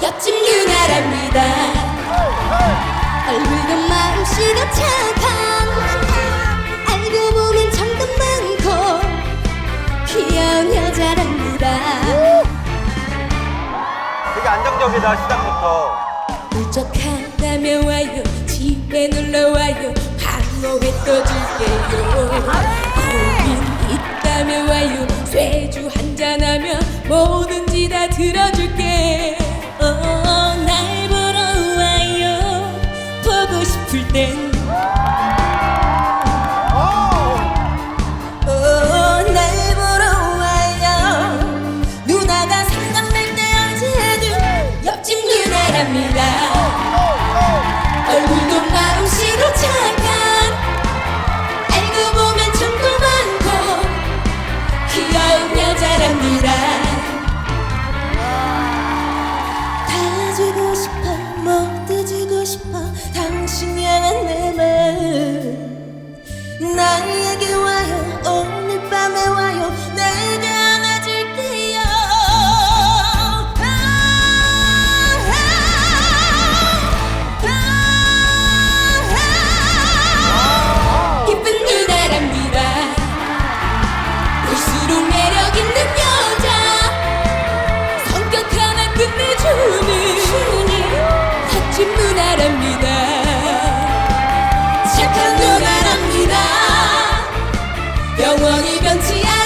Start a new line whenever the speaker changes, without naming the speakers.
옆집 누나랍니다. 얼굴도 마음씨도 착한 알고 보면 정도 많고 귀여운 여자랍니다
시작부터.
부족하다면 와요. 집에 놀러와요. 한모회 떠줄게요. 고민 있다면 와요. 쇠주 한잔하면 뭐든지 다 들어줄게. 어, 날 보러 와요. 보고 싶을 땐. 어, 누나랍니다. 얼굴도 마음씨도 착한 알고 보면 정도 많고 귀여운 여자랍니다 다 영원히 변치 않아.